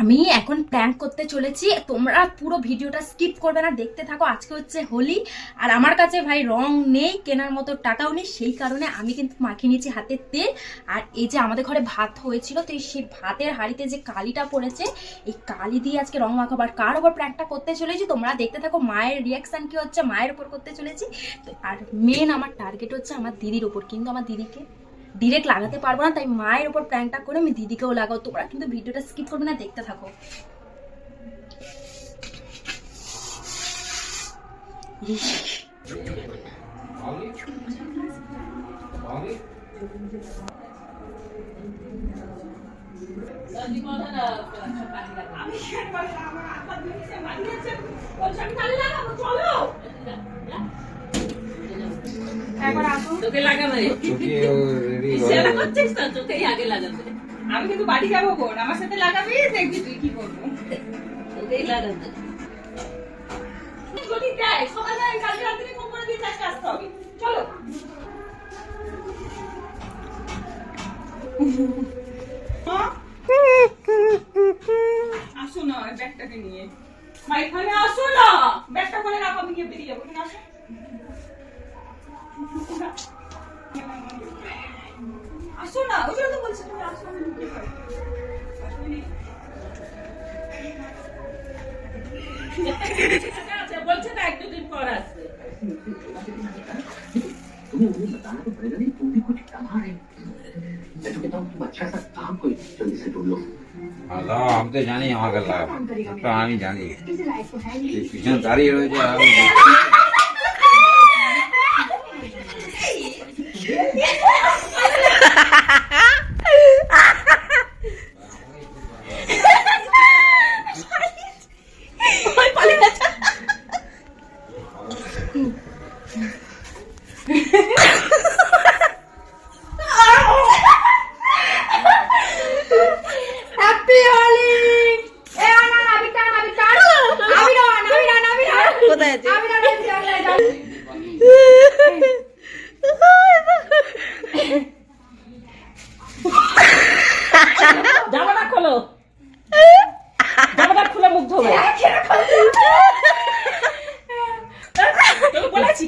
আমি এখন প্র্যাঙ্ক করতে চলেছি। তোমরা পুরো ভিডিওটা স্কিপ করবে না, দেখতে থাকো। আজকে হচ্ছে হোলি, আর আমার কাছে ভাই রং নেই, কেনার মতো টাকাও নেই। সেই কারণে আমি কিন্তু মাখিয়ে নিয়েছি হাতের তেল। আর এই যে আমাদের ঘরে ভাত হয়েছিল, তো সেই ভাতের হাঁড়িতে যে কালিটা পড়েছে, এই কালি দিয়ে আজকে রং মাখাবো। আর কার ওপর প্র্যাঙ্কটা করতে চলেছি, তোমরা দেখতে থাকো, মায়ের রিয়াকশন কি হচ্ছে, মায়ের উপর করতে চলেছি। আর মেন আমার টার্গেট হচ্ছে আমার দিদির উপর। কিন্তু আমার দিদিকে ডিরেক্ট লাগাতে পারব না, তাই মায়ের উপর প্র্যাঙ্কটা করে আমি দিদিকেও লাগাও তোমরা কিন্তু ভিডিওটা স্কিপ করবে না, দেখতে থাকো। তোকে লাগাবে। চোখে ও ready সেটা করে- করছিস তো? তোকেই আগে লাগাবে। আমি কিন্তু বাড়ি যাব বোন আমার সাথে লাগাবি? দেখবি তুই কি করব। তোকেই লাগাবে। যদি দেয় সকালবেলা কালকে রাত্রে ফোন করে দিয়ে চাষটা আসতে হবে। চলো। আসো না ব্যাগটাকে নিয়ে। আসো না। আসো না ওই জন্য তো বলছি তুমি আসো আমি লুকিয়ে পড়ি। আসো না। আচ্ছা বলছে না এক দুদিন পর আসবে तुम्हें उन्हें बताना तो पड़ेगा नहीं तुम भी कुछ कमा रहे हो मैं तो कहता हूँ तुम अच्छा सा काम कोई जल्दी से ढूंढ लो আর দাও, আমি তো জানি আমাকে লাগাবে ওটা আমি জানি এই পিছনে দাঁড়িয়ে রয়েছে কোথায় আছে? জামাটা বলেছি।